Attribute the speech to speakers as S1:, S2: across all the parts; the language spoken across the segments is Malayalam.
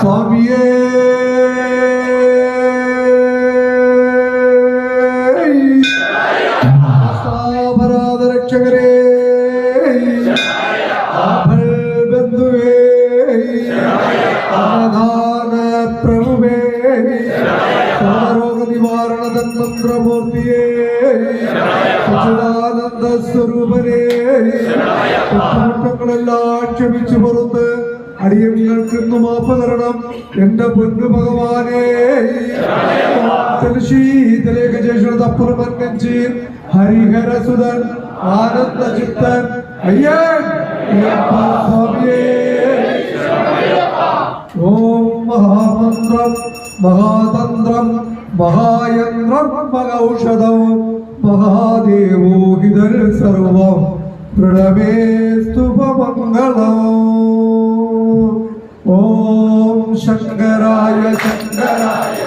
S1: സ്വാമിയേ രക്ഷകരേ ബന്ധുവേ. ആധാന പ്രഭുവേ സർവരോഗ നിവാരണ തന്മന്ത്രമൂർത്തിയേ സച്ചിദാനന്ദ സ്വരൂപനേ ക്ഷമിച്ചു പുറത്ത് അടിയങ്ങൾക്ക് ഇന്ന് മാപ്പ് തരണം. എന്റെ പൊന്നു ഭഗവാനെ. തപ്പുറമൻകഞ്ചി ഹരിഹരസുതൻ ആനന്ദ ചിത്തൻ. ഓം മഹാമന്ത്രം മഹാതന്ത്രം മഹായന്ത്രം മഹൌഷധം മഹാദേവോഹിതൽ സർവം പ്രണമേ സ്തുപമംഗളം
S2: Om Shankaraya Shankaraya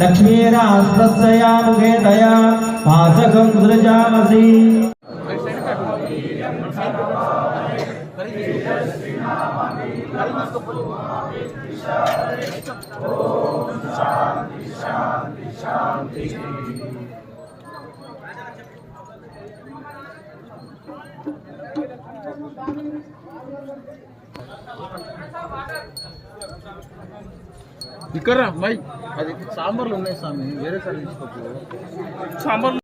S2: दक्षिणेराश्वस्यामुखे दया कर
S3: रहा भाई। అది సాంబార్లు ఉన్నాయి స్వామి వేరే సార్ తీసుకోకు. సాంబార్